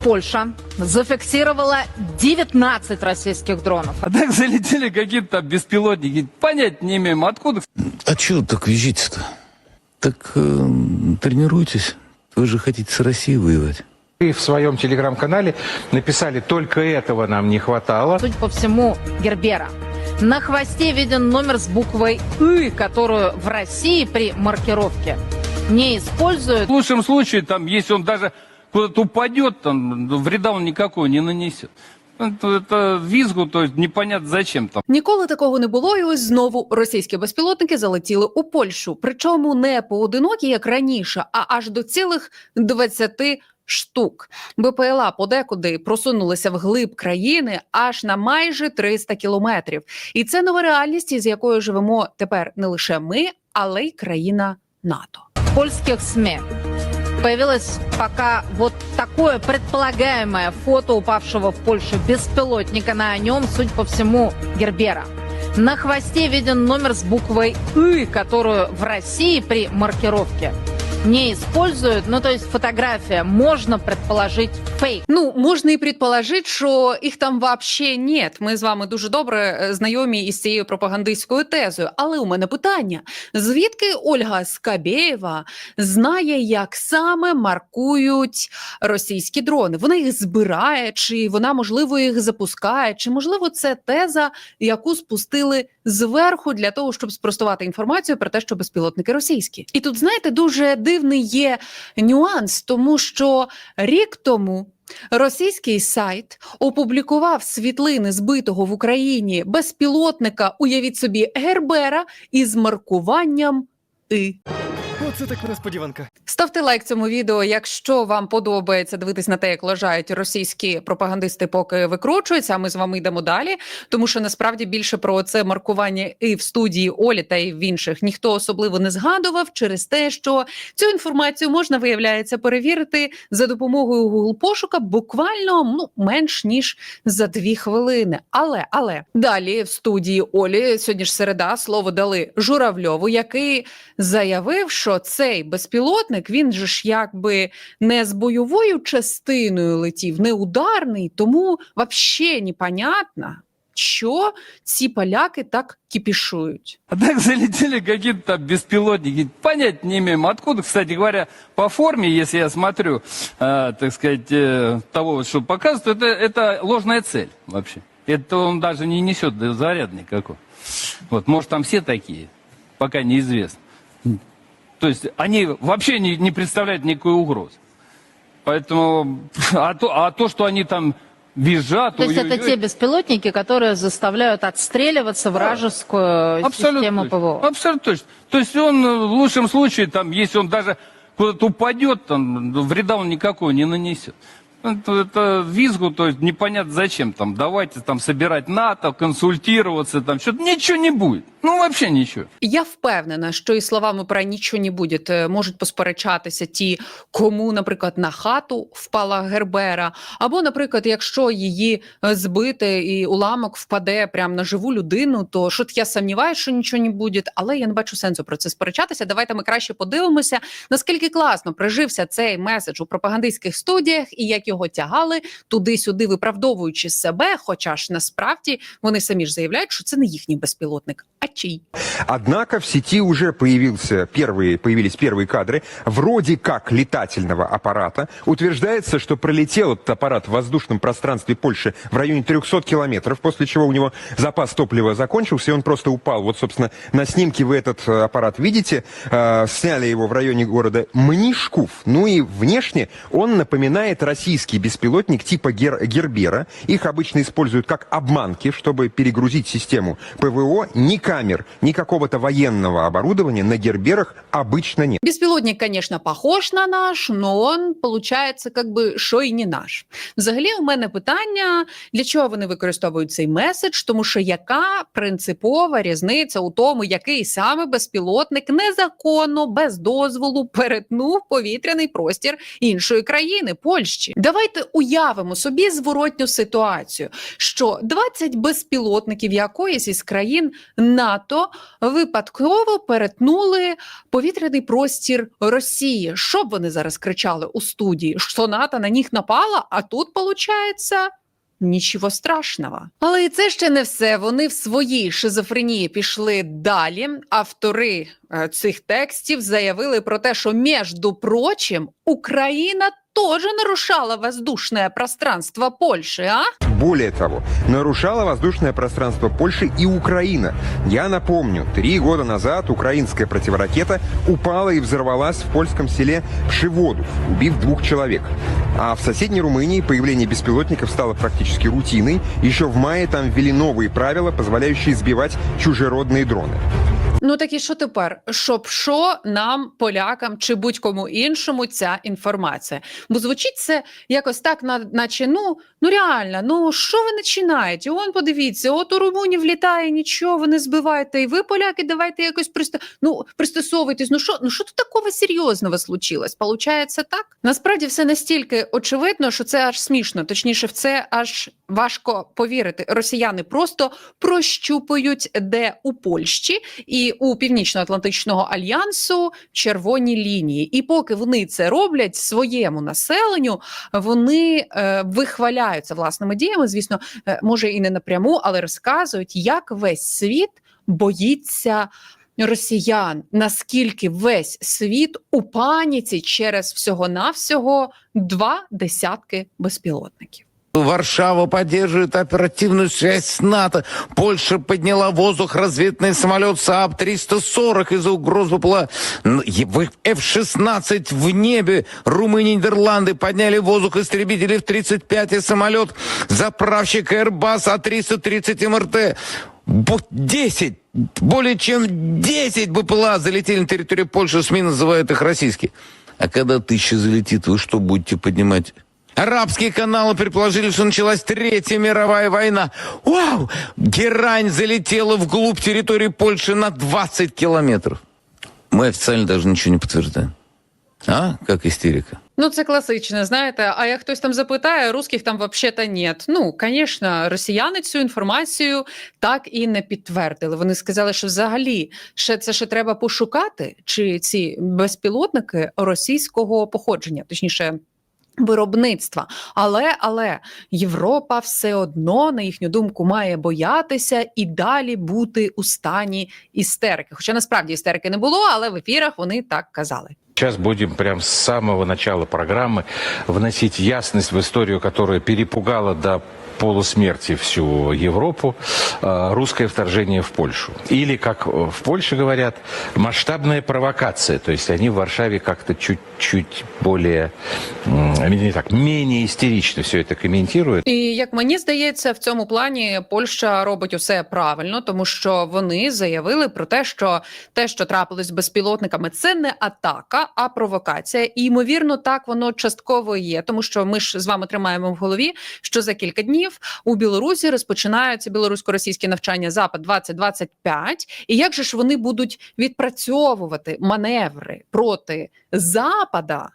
Польша зафиксировала 19 российских дронов. А так залетели какие-то там беспилотники. Понять не имеем, откуда. А чего так визжите-то? Так э, тренируйтесь. Вы же хотите с Россией воевать. Вы в своем телеграм-канале написали, только этого нам не хватало. Судя по всему, Гербера. На хвосте виден номер с буквой «И», которую в России при маркировке не используют. В лучшем случае, там, если он даже куда-то упадет, там, вреда он никакого не нанесет. Это, это визгу, то есть непонятно зачем там. Ніколи такого не було, і ось знову російські безпілотники залетіли у Польщу. Причому не поодинокі, як раніше, а аж до цілих 20 штук. БПЛА подекуди просунулися вглиб країни аж на майже 300 кілометрів. І це нова реальність, із якою живемо тепер не лише ми, але й країна НАТО. В польских СМИ появилось пока вот такое предполагаемое фото упавшего в Польшу беспилотника. На нем, судя по всему, Гербера. На хвосте виден номер с буквой «И», которую в России при маркировке не используют. Ну, то есть фотография, можно предположить, фейк. Ну, можна і предположити, що їх там вообще нет. Ми з вами дуже добре е, знайомі із цією пропагандистською тезою. Але у мене питання: звідки Ольга Скабєєва знає, як саме маркують російські дрони? Вона їх збирає, чи вона можливо їх запускає, чи можливо це теза, яку спустили зверху для того, щоб спростувати інформацію про те, що безпілотники російські. І тут, знаєте, дуже дивний є нюанс, тому що рік тому. Російський сайт опублікував світлини збитого в Україні безпілотника, уявіть собі, Гербера із маркуванням І. Оце так несподіванка. Ставте лайк цьому відео, якщо вам подобається дивитись на те, як лажають російські пропагандисти, поки викручуються. А ми з вами йдемо далі. Тому що насправді більше про це маркування і в студії Олі та і в інших ніхто особливо не згадував через те, що цю інформацію можна виявляється перевірити за допомогою Google пошука буквально ну менш ніж за дві хвилини. Але але далі в студії Олі сьогодні ж середа слово дали Журавльову, який заявив, що цей безпілотник він же ж якби не з бойовою частиною летів, не ударний, тому вообще непонятно, що ці поляки так кіпішують. А так залетели какие-то там беспилотники. Понять не имеем, откуда, кстати говоря, по форме, если я смотрю, э, так сказать, э, того, что показывают, это, это ложная цель вообще. Это он даже не несет заряд никакой. Вот, может, там все такие, пока неизвестно. То есть они вообще не, не представляют никакой угрозы. Поэтому, а то, а то, что они там визжат, То есть это ой-ой-ой, те беспилотники, которые заставляют отстреливаться вражескую систему точно. ПВО. Абсолютно точно. То есть он э, в лучшем случае, там, если он даже куда-то упадет, там, вреда он никакого не нанесет. Это, это визгу, то есть непонятно зачем там. Давайте там собирать НАТО, консультироваться, там что-то ничего не будет. Ну вообще ничего. Я впевнена, що і словами про нічого не буде е, можуть посперечатися ті, кому, наприклад, на хату впала Гербера, або, наприклад, якщо її е, збити і уламок впаде прямо на живу людину, то що я сумніваюся, що нічого не буде, але я не бачу сенсу про це сперечатися. Давайте ми краще подивимося, наскільки класно прижився цей меседж у пропагандистських студіях і як його тягали туди-сюди, виправдовуючи себе. Хоча ж насправді вони самі ж заявляють, що це не їхній безпілотник, а чий. Однако в сети уже появился первые, появились первые кадры вроде как летательного аппарата. Утверждается, что пролетел этот аппарат в воздушном пространстве Польши в районе 300 километров, после чего у него запас топлива закончился, и он просто упал. Вот, собственно, на снимке вы этот э, аппарат видите. Э, Сняли его в районе города Мнишков. Ну и внешне он напоминает российский беспилотник типа Гер- Гербера. Их обычно используют как обманки, чтобы перегрузить систему ПВО. Ни камер, ни какого-то военного оборудования на Герберах обычно нет. Беспилотник, конечно, похож на наш, но он получается как би що й не наш. Взагалі, у мене питання: для чого вони використовують цей меседж? Тому що яка принципова різниця у тому, який саме безпілотник незаконно без дозволу перетнув повітряний простір іншої країни Польщі? Давайте уявимо собі зворотню ситуацію, що 20 безпілотників якоїсь із країн НАТО випадково перетнули повітряний простір Росії. Що б вони зараз кричали у студії? Що НАТО на них напала, а тут виходить. Нічого страшного. Але і це ще не все. Вони в своїй шизофренії пішли далі. Автори е, цих текстів заявили про те, що між прочим Україна теж нарушала воздушне пространство Польщі, а? Более того, нарушала воздушное пространство Польши и Украина. Я напомню, три года назад украинская противоракета упала и взорвалась в польском селе Пшеводов, убив двух человек. А в соседней Румынии появление беспилотников стало практически рутиной. Еще в мае там ввели новые правила, позволяющие сбивать чужеродные дроны. Ну так і що тепер? Щоб що нам, полякам чи будь-кому іншому ця інформація? Бо звучить це якось так, наче ну, ну реально, ну що ви починаєте? Он подивіться, от у румунів літає нічого, ви не збиваєте, і ви, поляки, давайте якось приста... ну, пристосовуйтесь. Ну що, ну що тут такого серйозного случилось? Получається так? Насправді все настільки очевидно, що це аж смішно. Точніше, в це аж важко повірити. Росіяни просто прощупують, де у Польщі і у Північно-Атлантичного альянсу червоні лінії. І поки вони це роблять своєму населенню, вони е, вихваляються власними діями. Звісно, е, може і не напряму, але розказують, як весь світ боїться. Росіян, наскільки весь світ у паніці через всього-навсього два десятки безпілотників. Варшава поддерживает оперативную связь с НАТО. Польша подняла в воздух разведный самолет СААБ-340 из-за угроз БПЛА. Н- е- в- F-16 в небе. Румыния и Нидерланды подняли в воздух истребители F-35 и самолет заправщик Airbus А-330 МРТ. Бо- 10, более чем 10 БПЛА залетели на территорию Польши. СМИ называют их российские. А когда тысяча залетит, вы что будете поднимать? Арабские каналы предположили, что началась Третья мировая война. Вау! Герань залетела вглубь территории Польши на 20 километров. Мы официально даже ничего не подтверждаем. А? Как истерика. Ну, це класичне, знаєте. А як хтось там запитає, русських там взагалі нет. Ну, звісно, росіяни цю інформацію так і не підтвердили. Вони сказали, що взагалі ще це ще треба пошукати, чи ці безпілотники російського походження, точніше. Виробництва, але але Європа все одно, на їхню думку, має боятися і далі бути у стані істерики. Хоча насправді істерики не було, але в ефірах вони так казали. Сейчас будем прям с самого начала программы вносить ясность в историю, которая перепугала до полусмерти всю Европу, э, русское вторжение в Польшу. Или, как э, в Польше говорят, масштабная провокация. То есть они в Варшаве как-то чуть-чуть более, м, не так, менее истерично все это комментируют. І як мені здається, в цьому плані Польща робить усе правильно, тому що вони заявили про те, що те, що трапилось з безпілотниками, це не атака, а провокація. І ймовірно, так воно частково є, тому що ми ж з вами тримаємо в голові, що за кілька днів у Білорусі розпочинаються білорусько-російські навчання Запад 2025 І як же ж вони будуть відпрацьовувати маневри проти Запада?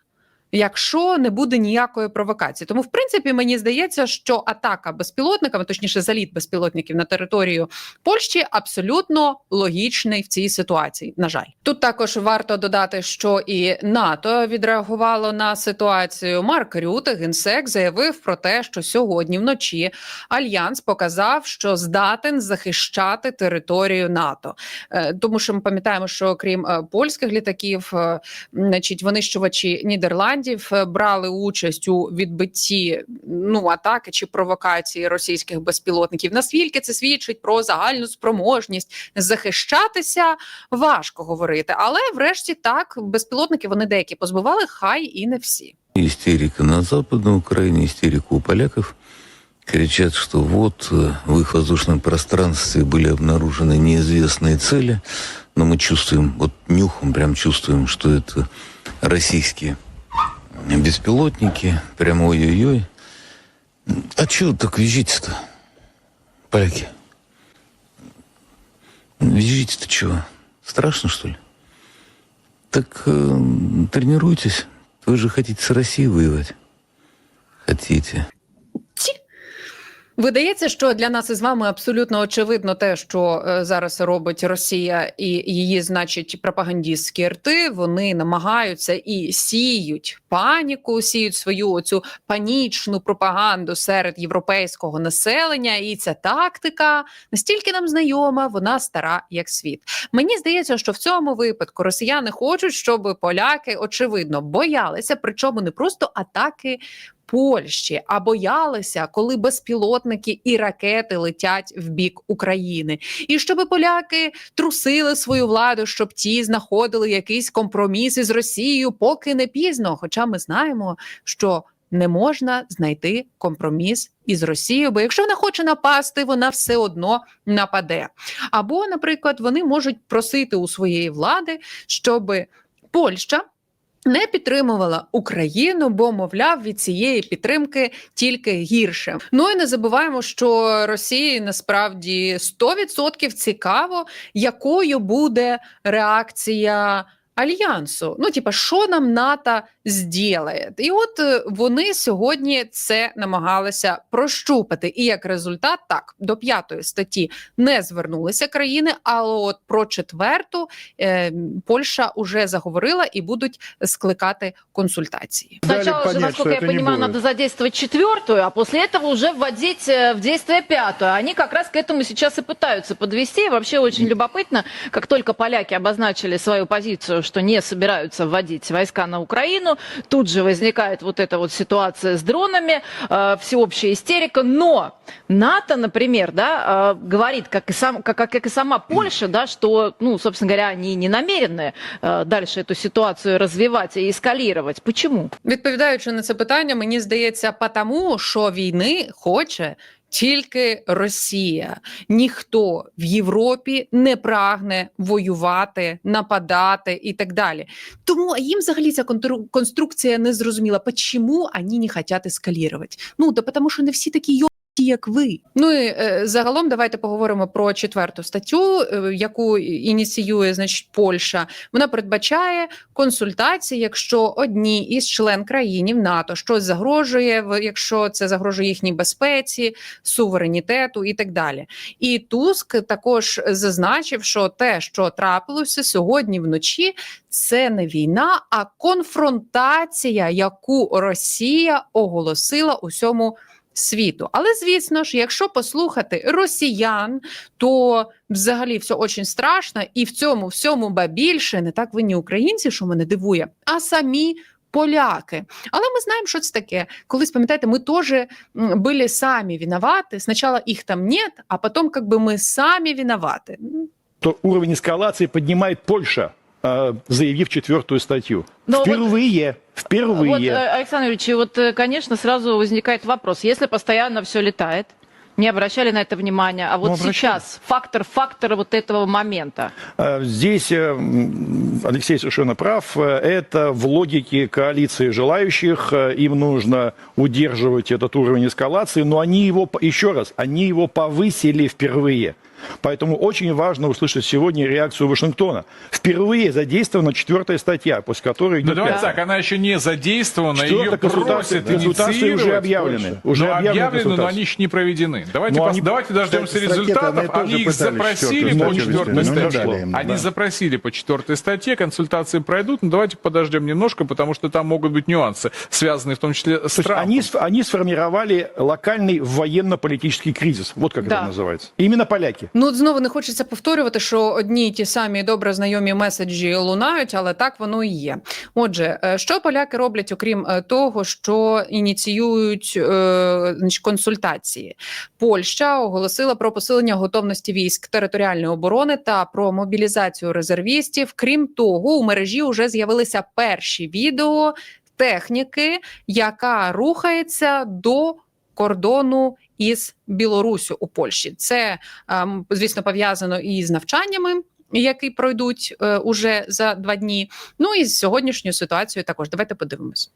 Якщо не буде ніякої провокації. Тому, в принципі, мені здається, що атака безпілотниками, точніше, заліт безпілотників на територію Польщі, абсолютно логічний в цій ситуації. На жаль, тут також варто додати, що і НАТО відреагувало на ситуацію. Марк Рюте, генсек, заявив про те, що сьогодні вночі альянс показав, що здатен захищати територію НАТО, Е, тому що ми пам'ятаємо, що крім е, польських літаків, е, значить, винищувачі Нідерландів е, брали участь у відбитті ну атаки чи провокації російських безпілотників. Наскільки це свідчить про загальну спроможність захищатися, важко говорити. Але, врешті, так безпілотники вони деякі позбивали, хай і не всі. Истерика на Западной Украине, истерика у поляков. Кричат, что вот э, в их воздушном пространстве были обнаружены неизвестные цели, но мы чувствуем, вот нюхом прям чувствуем, что это российские беспилотники, прям ой-ой-ой. А чего так визжите-то, поляки? Визжите-то чего? Страшно, что ли? Так э, тренируйтесь. Вы же хотите с Россией воевать. хотите. Видається, що для нас із вами абсолютно очевидно те, що е, зараз робить Росія і її, значить, пропагандистські рти. Вони намагаються і сіють паніку, сіють свою оцю панічну пропаганду серед європейського населення. І ця тактика настільки нам знайома, вона стара як світ. Мені здається, що в цьому випадку росіяни хочуть, щоб поляки очевидно боялися, причому не просто атаки. Польщі, а боялися, коли безпілотники і ракети летять в бік України, і щоб поляки трусили свою владу, щоб ті знаходили якийсь компроміс із Росією, поки не пізно. Хоча ми знаємо, що не можна знайти компроміс із Росією, бо якщо вона хоче напасти, вона все одно нападе. Або, наприклад, вони можуть просити у своєї влади, щоб Польща не підтримувала Україну, бо мовляв від цієї підтримки тільки гірше. Ну і не забуваємо, що Росії насправді 100% цікаво, якою буде реакція Альянсу, ну типа, що нам НАТО зділає? І от е, вони сьогодні це намагалися прощупати. І як результат, так до п'ятої статті не звернулися країни, але от про четверту е, Польща уже заговорила і будуть скликати консультації. Сначала же, насколько я понимаю, надо задействовать четвертую, а после этого уже вводить э, в действие пятую. Они как раз к этому сейчас и пытаются подвести. И вообще очень любопытно, как только поляки обозначили свою позицию, что не собираются вводить войска на Украину, тут же возникает вот эта вот ситуация с дронами, э, всеобщая истерика. Но НАТО, например, да, э, говорит, как и, сам, как, как, как и сама Польша, да, что, ну, собственно говоря, они не намерены э, дальше эту ситуацию развивать и эскалировать. Почему? Відповідаючи на це питання, мені здається, потому що війни хоче. Тільки Росія, ніхто в Європі не прагне воювати, нападати і так далі. Тому їм взагалі ця конструкція не зрозуміла, чому вони не хочуть ескалірувати. Ну да тому, що не всі такі йо. Як ви, ну і е, загалом давайте поговоримо про четверту статтю, е, яку ініціює значить Польща. Вона передбачає консультації, якщо одні із член країнів НАТО щось загрожує, якщо це загрожує їхній безпеці, суверенітету і так далі. І Туск також зазначив, що те, що трапилося сьогодні вночі, це не війна, а конфронтація, яку Росія оголосила усьому світу. Але звісно ж, якщо послухати росіян, то взагалі все дуже страшно, і в цьому всьому ба більше не так винні українці, що мене дивує, а самі. Поляки, але ми знаємо, що це таке. Колись пам'ятаєте, ми теж м, були самі виноваты. Спочатку їх там нет, а потім как бы ми самі виноваты. то уровень эскалации поднимает Польша, э, Заявив четвертую статью. Но вот- впервые, впервые. Вот, э, Александр Юрьевич, вот, э, конечно, сразу возникает вопрос. Если постоянно все летает, не обращали на это внимания, а вот Ну, сейчас фактор, фактор вот этого момента. Э, Здесь э, Алексей совершенно прав. Э, Это в логике коалиции желающих. Э, Им нужно удерживать этот уровень эскалации, но они его, еще раз, они его повысили впервые. Поэтому очень важно услышать сегодня реакцию Вашингтона. Впервые задействована четвертая статья, после которой Ну давайте так, она еще не задействована, ее консультации? просят Консультации инициировать уже объявлены. Уже Ну, объявлены объявлены, но консультации. они еще не проведены. Давайте, Но пос- они- давайте дождемся результатов. Они их запросили по четвертой но не статье. Они запросили по четвертой статье, консультации пройдут, но давайте подождем немножко, потому что там могут быть нюансы, связанные в том числе с То есть Трампом. они, они сформировали локальный военно-политический кризис. Вот как Да. это называется. Именно поляки. Ну, знову не хочеться повторювати, що одні й ті самі добре знайомі меседжі лунають, але так воно і є. Отже, е, що поляки роблять, окрім е, того, що ініціюють е, консультації? Польща оголосила про посилення готовності військ територіальної оборони та про мобілізацію резервістів. Крім того, у мережі вже з'явилися перші відео техніки, яка рухається до кордону із Білорусю у Польщі. Це ем, звісно пов'язано і з навчаннями. Які пройдуть е, уже за два дні, ну і з сьогоднішньою ситуацією також давайте подивимось.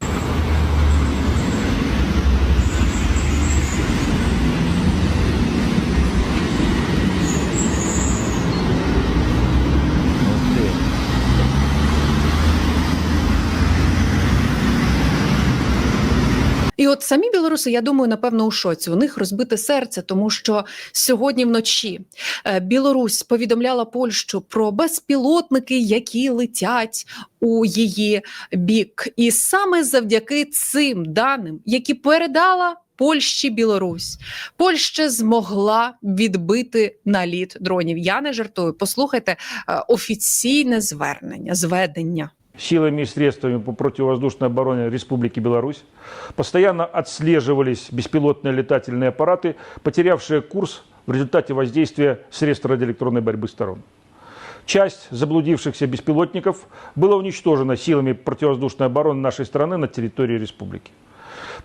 Самі білоруси, я думаю, напевно, у шоці. У них розбите серце, тому що сьогодні вночі е, Білорусь повідомляла Польщу про безпілотники, які летять у її бік. І саме завдяки цим даним, які передала Польщі Білорусь, Польща змогла відбити наліт дронів. Я не жартую. Послухайте е, офіційне звернення, зведення. Силами и средствами по противовоздушной обороне Республики Беларусь постоянно отслеживались беспилотные летательные аппараты, потерявшие курс в результате воздействия средств радиоэлектронной борьбы сторон. Часть заблудившихся беспилотников была уничтожена силами противовоздушной обороны нашей страны на территории республики.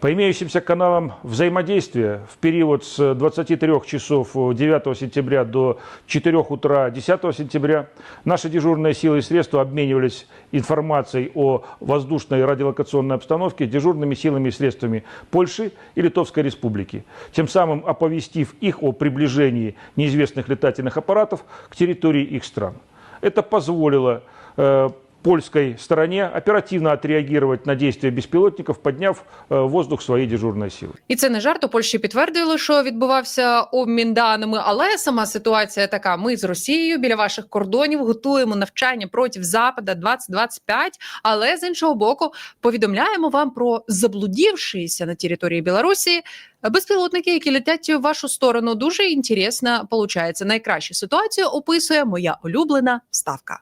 По имеющимся каналам взаимодействия в период с 23 часов 9 сентября до 4 утра 10 сентября наши дежурные силы и средства обменивались информацией о воздушной радиолокационной обстановке дежурными силами и средствами Польши и Литовской Республики, тем самым оповестив их о приближении неизвестных летательных аппаратов к территории их стран. Это позволило э, польской стороне оперативно отреагировать на действия беспилотников, подняв э, в воздух свои дежурные силы. І це не жарт. У Польщі підтвердили, що відбувався обмін даними. Але сама ситуація така: ми з Росією біля ваших кордонів готуємо навчання проти Запада 2025, Але з іншого боку, повідомляємо вам про заблудівшися на території Білорусі безпілотники, які летять в вашу сторону. Дуже інтересно получається. Найкращу ситуацію описує моя улюблена ставка.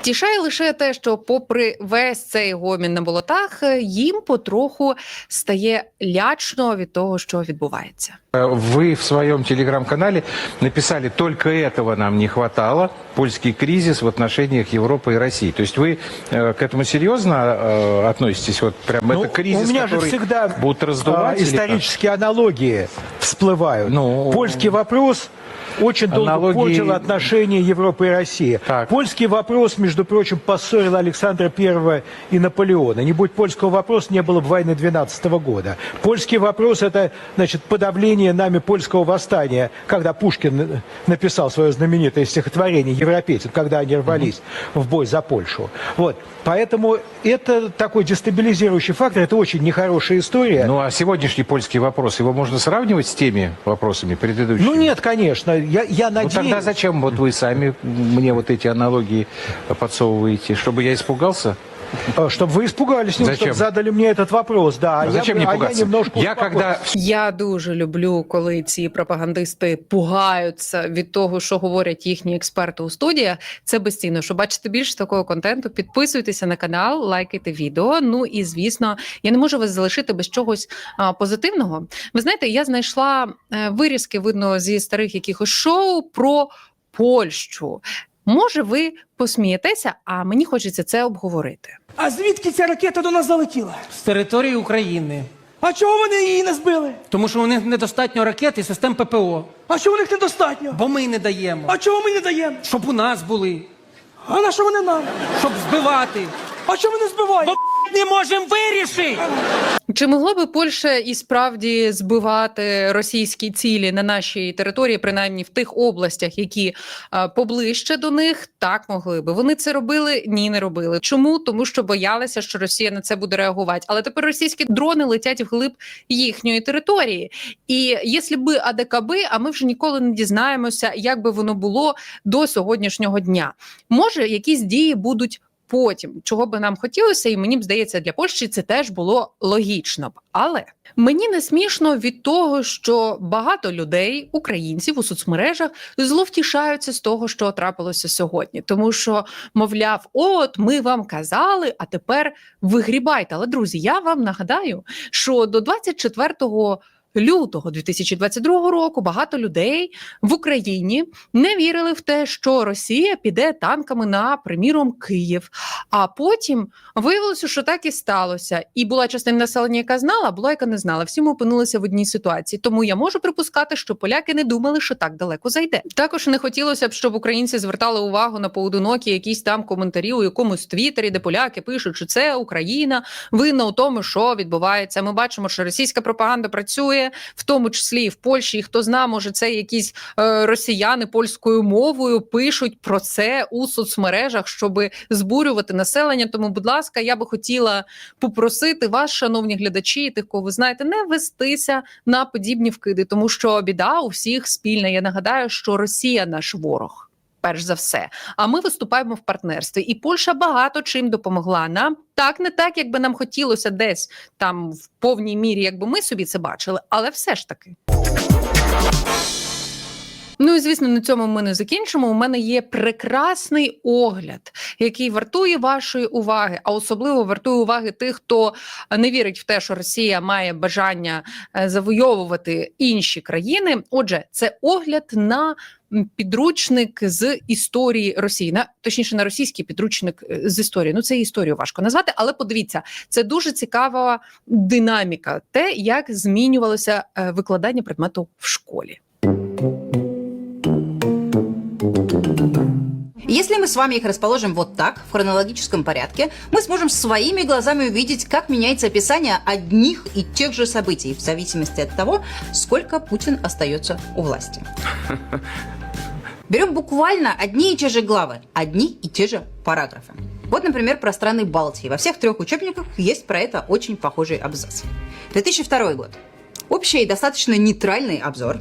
Тішає лише те, що, попри весь цей гомін на болотах, їм потроху стає лячно від того, що відбувається. Э, Вы в своем телеграм-канале написали, только этого нам не хватало, польский кризис в отношениях Европы и России. То есть вы э, к этому серьезно э, относитесь? Вот прям Ну, это кризис, у меня же который всегда будут раздувать? а, или как? исторические аналогии всплывают. Ну, Польский вопрос очень долго аналогии- портил отношения Европы и России. Так. Польский вопрос, между прочим, поссорил Александра I и Наполеона. Не будь польского вопроса, не было бы войны 12 года. Польский вопрос – это значит, подавление нами польского восстания, когда Пушкин написал свое знаменитое стихотворение «Европейцев», когда они рвались в бой за Польшу. Вот. Поэтому это такой дестабилизирующий фактор, это очень нехорошая история. Ну а сегодняшний польский вопрос, его можно сравнивать с теми вопросами предыдущими? Ну нет, конечно. Я, я Ну надеюсь... тогда зачем вот вы сами мне вот эти аналогии подсовываете? Чтобы я испугался? Чтобы вы испугались, ну, Зачем? чтобы задали мне этот вопрос, да. А зачем я, не бы- а пугаться? я немножко я успокоюсь. когда Я дуже люблю, коли ці пропагандисти пугаються від того, що говорять їхні експерти у студіях. Це безцінно. Щоб бачити більше такого контенту, підписуйтеся на канал, лайкайте відео. Ну і звісно, я не можу вас залишити без чогось а, позитивного. Ви знаєте, я знайшла е, вирізки, видно, зі старих якихось шоу про Польщу. Може, ви посмієтеся, а мені хочеться це обговорити. А звідки ця ракета до нас залетіла? з території України, А чого вони її не збили? тому що у них недостатньо ракет і систем ППО, А чого у них недостатньо? бо ми не даємо, А чого ми не даємо? щоб у нас були, А на що вони нам? щоб збивати. А чого вони збивають? збиваємо? Не можемо вирішити. Чи могла би Польща і справді збивати російські цілі на нашій території, принаймні в тих областях, які е, поближче до них, так могли би. Вони це робили? Ні, не робили. Чому? Тому що боялися, що Росія на це буде реагувати. Але тепер російські дрони летять вглиб їхньої території. І якщо би АДКБ, а ми вже ніколи не дізнаємося, як би воно було до сьогоднішнього дня. Може, якісь дії будуть потім, чого би нам хотілося, і мені б здається, для Польщі це теж було логічно б. Але мені не смішно від того, що багато людей, українців у соцмережах, зловтішаються з того, що трапилося сьогодні, тому що, мовляв, от ми вам казали, а тепер вигрібайте. Але друзі, я вам нагадаю, що до 24 Лютого 2022 року багато людей в Україні не вірили в те, що Росія піде танками на приміром Київ. А потім виявилося, що так і сталося. І була частина населення, яка знала, а була яка не знала. Всі ми опинилися в одній ситуації. Тому я можу припускати, що поляки не думали, що так далеко зайде. Також не хотілося б, щоб українці звертали увагу на поодинокі якісь там коментарі у якомусь твіттері, де поляки пишуть, що це Україна винна у тому, що відбувається. Ми бачимо, що російська пропаганда працює. Існує, в тому числі і в Польщі. І хто зна, може, це якісь е, росіяни польською мовою пишуть про це у соцмережах, щоб збурювати населення. Тому, будь ласка, я би хотіла попросити вас, шановні глядачі, тих, кого ви знаєте, не вестися на подібні вкиди, тому що біда у всіх спільна. Я нагадаю, що Росія наш ворог. Перш за все, а ми виступаємо в партнерстві, і Польща багато чим допомогла нам. Так, не так, якби нам хотілося десь там в повній мірі, якби ми собі це бачили, але все ж таки. Ну і звісно, на цьому ми не закінчимо. У мене є прекрасний огляд, який вартує вашої уваги, а особливо вартує уваги тих, хто не вірить в те, що Росія має бажання е, завойовувати інші країни. Отже, це огляд на підручник з історії Росії, на точніше на російський підручник е, з історії. Ну це історію важко назвати, але подивіться, це дуже цікава динаміка, те, як змінювалося е, викладання предмету в школі. Если мы с вами их расположим вот так, в хронологическом порядке, мы сможем своими глазами увидеть, как меняется описание одних и тех же событий в зависимости от того, сколько Путин остается у власти. Берем буквально одни и те же главы, одни и те же параграфы. Вот, например, про страны Балтии. Во всех трех учебниках есть про это очень похожий абзац. 2002 год. Общий и достаточно нейтральный обзор.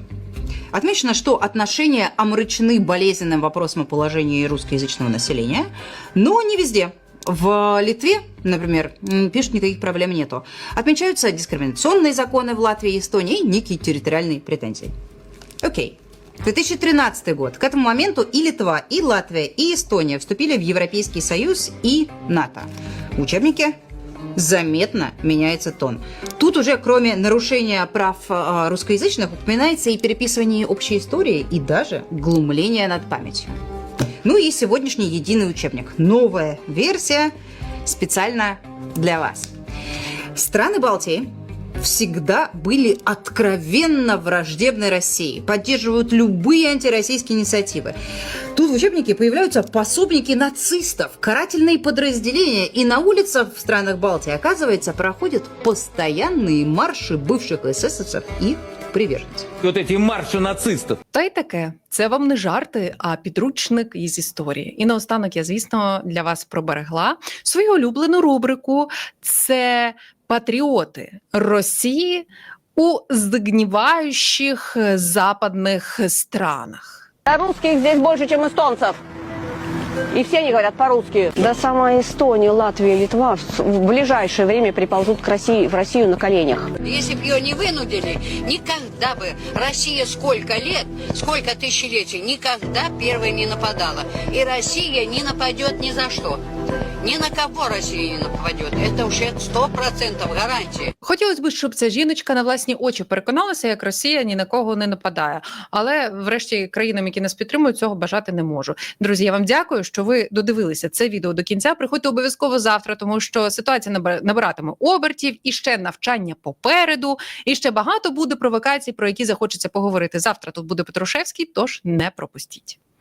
Отмечено, что отношения омрачены болезненным вопросом о положении русскоязычного населения, но не везде. В Литве, например, пишут, никаких проблем нету. Отмечаются дискриминационные законы в Латвии и Эстонии и некие территориальные претензии. Окей. 2013 год. К этому моменту и Литва, и Латвия, и Эстония вступили в Европейский Союз и НАТО. В учебнике заметно меняется тон. Тут уже, кроме нарушения прав э, русскоязычных, упоминается и переписывание общей истории, и даже глумление над памятью. Ну и сегодняшний единый учебник. Новая версия специально для вас. Страны Балтии всегда были откровенно враждебны России, поддерживают любые антироссийские инициативы. Тут в учебнике появляются пособники нацистов, карательные подразделения, и на улицах в странах Балтии, оказывается, проходят постоянные марши бывших эсэсовцев и их приверженцев. Вот эти марши нацистов. Та й таке, це вам не жарти, а підручник із історії. І наостанок я, звісно, для вас проберегла свою улюблену рубрику: це патріоти Росії у здогніваючих западних странах. Русских здесь больше, чем эстонцев. И все они говорят по-русски. Да сама Эстония, Латвия, Литва в в ближайшее время приползут к России, в Россию на коленях. Если бы ее не вынудили, никогда бы Россия сколько лет, сколько тысячелетий, никогда первой не нападала. И Россия не нападет ни за что. Ни на кого Россия не нападет. Уже сто процентов гарантия. Хотілося б, щоб ця жіночка на власні очі переконалася, як Росія ні на кого не нападає. Але, врешті, країнам, які нас підтримують, цього бажати не можу. Друзі, я вам дякую, що ви додивилися це відео до кінця. Приходьте обов'язково завтра, тому що ситуація набиратиме обертів і ще навчання попереду, і ще багато буде провокацій, про які захочеться поговорити. Завтра тут буде Петрушевський, тож не пропустіть.